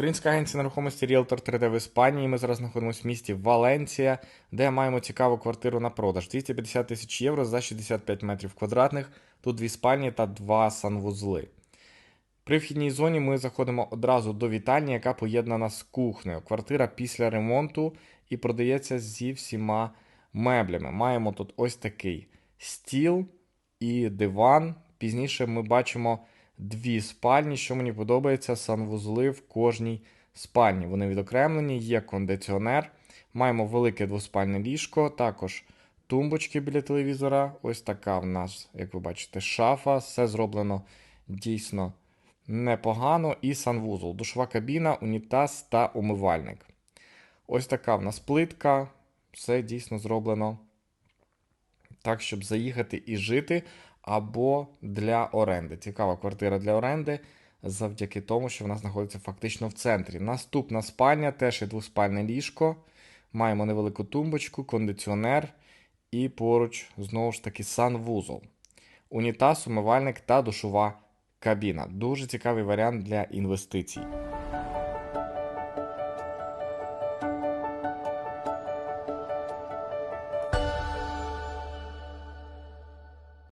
Українська агенція нерухомості Realtor 3D в Іспанії. Ми зараз знаходимося в місті Валенція, де маємо цікаву квартиру на продаж. 250 тисяч євро за 65 метрів квадратних. Тут дві спальні та два санвузли. При вхідній зоні ми заходимо одразу до вітальні, яка поєднана з кухнею. Квартира після ремонту і продається зі всіма меблями. Маємо тут ось такий стіл і диван. Пізніше ми бачимо дві спальні, що мені подобається, санвузли в кожній спальні. Вони відокремлені, є кондиціонер. Маємо велике двоспальне ліжко, також тумбочки біля телевізора. Ось така в нас, як ви бачите, шафа. Все зроблено дійсно непогано. І санвузол, душова кабіна, унітаз та умивальник. Ось така в нас плитка. Все дійсно зроблено так, щоб заїхати і жити, або для оренди. Цікава квартира для оренди завдяки тому, що вона знаходиться фактично в центрі. Наступна спальня теж є двоспальне ліжко. Маємо невелику тумбочку, кондиціонер і поруч знову ж таки санвузол. Унітаз, умивальник та душова кабіна. Дуже цікавий варіант для інвестицій.